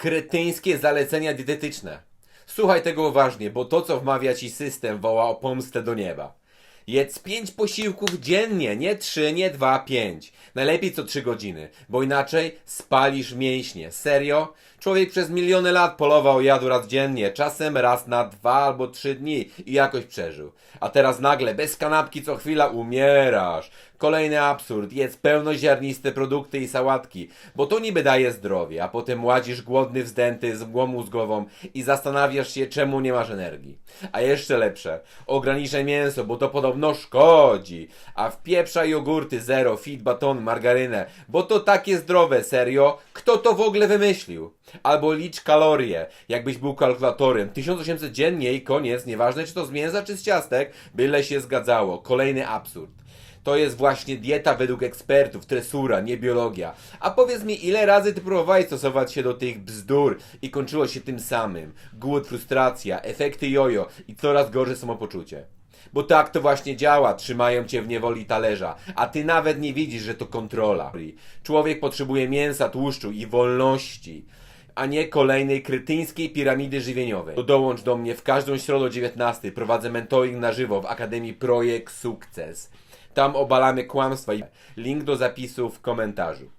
Kretyńskie zalecenia dietetyczne. Słuchaj tego uważnie, bo to co wmawia ci system woła o pomstę do nieba. Jedz pięć posiłków dziennie, nie trzy, nie dwa, pięć. Najlepiej co trzy godziny, bo inaczej spalisz mięśnie. Serio? Człowiek przez miliony lat polował, jadł raz dziennie, czasem raz na dwa albo trzy dni i jakoś przeżył. A teraz nagle, bez kanapki co chwila umierasz. Kolejny absurd, jedz pełnoziarniste produkty i sałatki, bo to niby daje zdrowie, a potem ładzisz głodny, wzdęty, z mgłą mózgową i zastanawiasz się, czemu nie masz energii. A jeszcze lepsze, ograniczaj mięso, bo to podobno szkodzi, a wpieprzaj jogurty zero, fit, baton, margarynę, bo to takie zdrowe, serio? Kto to w ogóle wymyślił? Albo licz kalorie, jakbyś był kalkulatorem. 1800 dziennie i koniec, nieważne czy to z mięsa czy z ciastek, byle się zgadzało. Kolejny absurd. To jest właśnie dieta według ekspertów, tresura, nie biologia. A powiedz mi, ile razy ty próbowałeś stosować się do tych bzdur i kończyło się tym samym? Głód, frustracja, efekty jojo i coraz gorsze samopoczucie. Bo tak to właśnie działa, trzymają cię w niewoli talerza, a ty nawet nie widzisz, że to kontrola. Człowiek potrzebuje mięsa, tłuszczu i wolności a nie kolejnej krytyńskiej piramidy żywieniowej. To dołącz do mnie w każdą środę o 19. Prowadzę mentoring na żywo w Akademii Projekt Sukces. Tam obalamy kłamstwa link do zapisu w komentarzu.